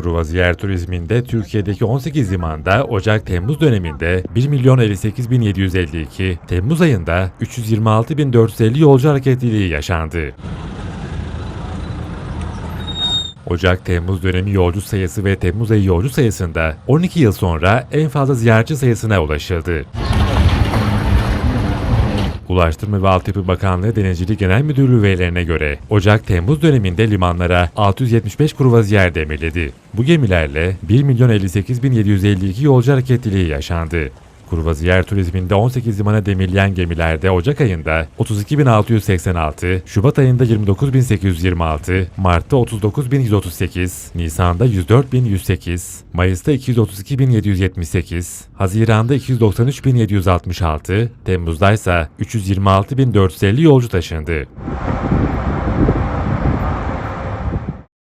Kruvaziyer turizminde Türkiye'deki 18 limanda Ocak-Temmuz döneminde 1 milyon 58 bin 752, Temmuz ayında 326 bin 450 yolcu hareketliliği yaşandı. Ocak-Temmuz dönemi yolcu sayısı ve Temmuz ayı yolcu sayısında 12 yıl sonra en fazla ziyaretçi sayısına ulaşıldı. Ulaştırma ve Altyapı Bakanlığı Denizcilik Genel Müdürlüğü verilerine göre Ocak-Temmuz döneminde limanlara 675 kruvaziyer demirledi. Bu gemilerle 1 milyon 58 bin 752 yolcu hareketliliği yaşandı. Kruvaziyer turizminde 18 limana demirleyen gemilerde Ocak ayında 32.686, Şubat ayında 29.826, Mart'ta 39.138, Nisan'da 104.108, Mayıs'ta 232.778, Haziran'da 293.766, Temmuz'da ise 326.450 yolcu taşındı.